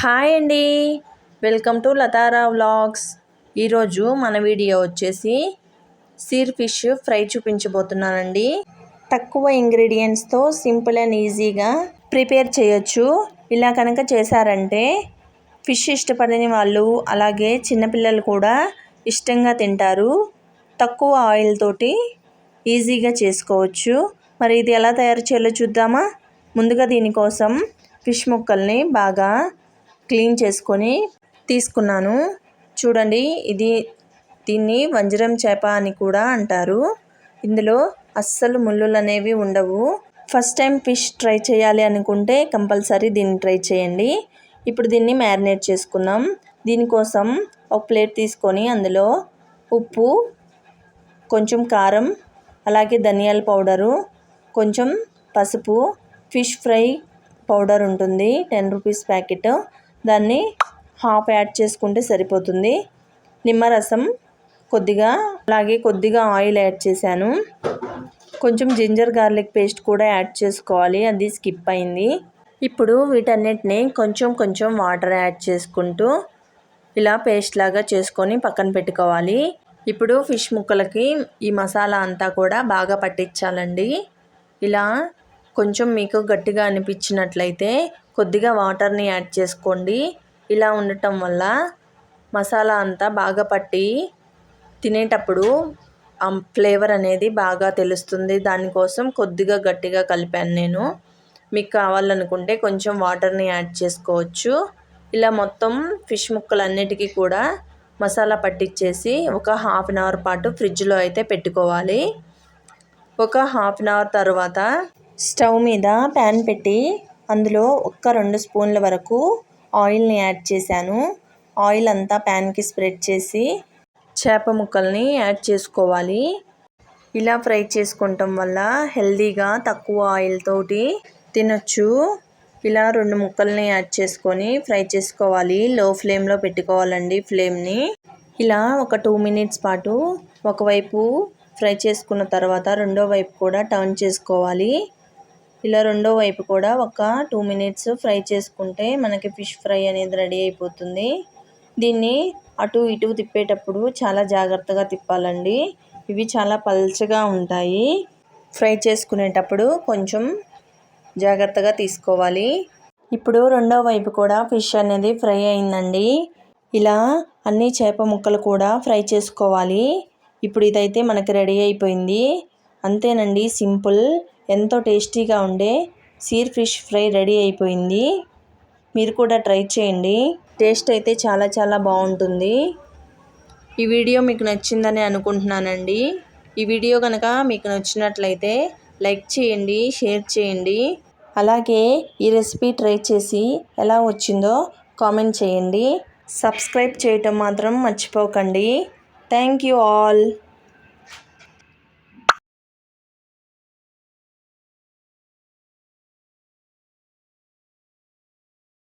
Hi అండి. Welcome to Latara vlogs. ఈరోజు మన వీడియో వచ్చేసి సీర్ ఫిష్ ఫ్రై చూపించబోతున్నానండి. తక్కువ ఇంగ్రీడియంట్స్తో సింపుల్ అండ్ ఈజీగా ప్రిపేర్ చేయొచ్చు. ఇలా కనుక చేశారంటే ఫిష్ ఇష్టపడని వాళ్ళు అలాగే చిన్నపిల్లలు కూడా ఇష్టంగా తింటారు. తక్కువ ఆయిల్ తోటి ఈజీగా చేసుకోవచ్చు. మరి ఇది ఎలా తయారు చేయాలో చూద్దామా? ముందుగా దీనికోసం ఫిష్ ముక్కల్ని బాగా క్లీన్ చేసుకొని తీసుకున్నాను. చూడండి ఇది దీన్ని వంజరం చేప అని కూడా అంటారు. ఇందులో అస్సలు ముళ్ళులు అనేవి ఉండవు. ఫస్ట్ టైం ఫిష్ ట్రై చేయాలి అనుకుంటే కంపల్సరీ దీన్ని ట్రై చేయండి. ఇప్పుడు దీన్ని మ్యారినేట్ చేసుకుందాం. దీనికోసం ఒక ప్లేట్ తీసుకొని అందులో ఉప్పు కొంచెం కారం అలాగే ధనియాల పౌడరు కొంచెం పసుపు ఫిష్ ఫ్రై పౌడర్ ఉంటుంది టెన్ రూపీస్ ప్యాకెట్. దాన్ని హాఫ్ యాడ్ చేసుకుంటే సరిపోతుంది. నిమ్మరసం కొద్దిగా అలాగే కొద్దిగా ఆయిల్ యాడ్ చేశాను. కొంచెం జింజర్ గార్లిక్ పేస్ట్ కూడా యాడ్ చేసుకోవాలి అది స్కిప్ అయింది. ఇప్పుడు వీటన్నిటిని కొంచెం కొంచెం వాటర్ యాడ్ చేసుకుంటూ ఇలా పేస్ట్ లాగా చేసుకొని పక్కన పెట్టుకోవాలి. ఇప్పుడు ఫిష్ ముక్కలకి ఈ మసాలా అంతా కూడా బాగా పట్టించాలండి. ఇలా కొంచెం మీకు గట్టిగా అనిపించినట్లయితే కొద్దిగా వాటర్ని యాడ్ చేసుకోండి. ఇలా ఉండటం వల్ల మసాలా అంతా బాగా పట్టి తినేటప్పుడు ఆ ఫ్లేవర్ అనేది బాగా తెలుస్తుంది. దానికోసం కొద్దిగా గట్టిగా కలిపాను నేను. మీకు కావాలనుకుంటే కొంచెం వాటర్ని యాడ్ చేసుకోవచ్చు. ఇలా మొత్తం ఫిష్ ముక్కలన్నిటికీ కూడా మసాలా పట్టించేసి ఒక హాఫ్ అన్ అవర్ పాటు ఫ్రిడ్జ్లో అయితే పెట్టుకోవాలి. ఒక హాఫ్ అన్ అవర్ తర్వాత స్టవ్ మీద ప్యాన్ పెట్టి అందులో ఒక్క రెండు స్పూన్ల వరకు ఆయిల్ని యాడ్ చేశాను. ఆయిల్ అంతా ప్యాన్కి స్ప్రెడ్ చేసి చేప ముక్కల్ని యాడ్ చేసుకోవాలి. ఇలా ఫ్రై చేసుకోవటం వల్ల హెల్దీగా తక్కువ ఆయిల్ తోటి తినొచ్చు. ఇలా రెండు ముక్కల్ని యాడ్ చేసుకొని ఫ్రై చేసుకోవాలి. లో ఫ్లేమ్లో పెట్టుకోవాలండి ఫ్లేమ్ని. ఇలా ఒక టూ మినిట్స్ పాటు ఒకవైపు ఫ్రై చేసుకున్న తర్వాత రెండో వైపు కూడా టర్న్ చేసుకోవాలి. ఇలా రెండో వైపు కూడా ఒక టూ మినిట్స్ ఫ్రై చేసుకుంటే మనకి ఫిష్ ఫ్రై అనేది రెడీ అయిపోతుంది. దీన్ని అటు ఇటు తిప్పేటప్పుడు చాలా జాగ్రత్తగా తిప్పాలండి. ఇవి చాలా పల్చగా ఉంటాయి. ఫ్రై చేసుకునేటప్పుడు కొంచెం జాగ్రత్తగా తీసుకోవాలి. ఇప్పుడు రెండో వైపు కూడా ఫిష్ అనేది ఫ్రై అయిందండి. ఇలా అన్ని చేప ముక్కలు కూడా ఫ్రై చేసుకోవాలి. ఇప్పుడు ఇదైతే మనకి రెడీ అయిపోయింది. అంతేనండి సింపుల్. ఎంతో టేస్టీగా ఉండే సీర్ ఫిష్ ఫ్రై రెడీ అయిపోయింది. మీరు కూడా ట్రై చేయండి. టేస్ట్ అయితే చాలా చాలా బాగుంటుంది. ఈ వీడియో మీకు నచ్చిందని అనుకుంటున్నానండి. ఈ వీడియో కనుక మీకు నచ్చినట్లయితే లైక్ చేయండి షేర్ చేయండి. అలాగే ఈ రెసిపీ ట్రై చేసి ఎలా వచ్చిందో కామెంట్ చేయండి. సబ్స్క్రైబ్ చేయటం మాత్రం మర్చిపోకండి. Thank you all.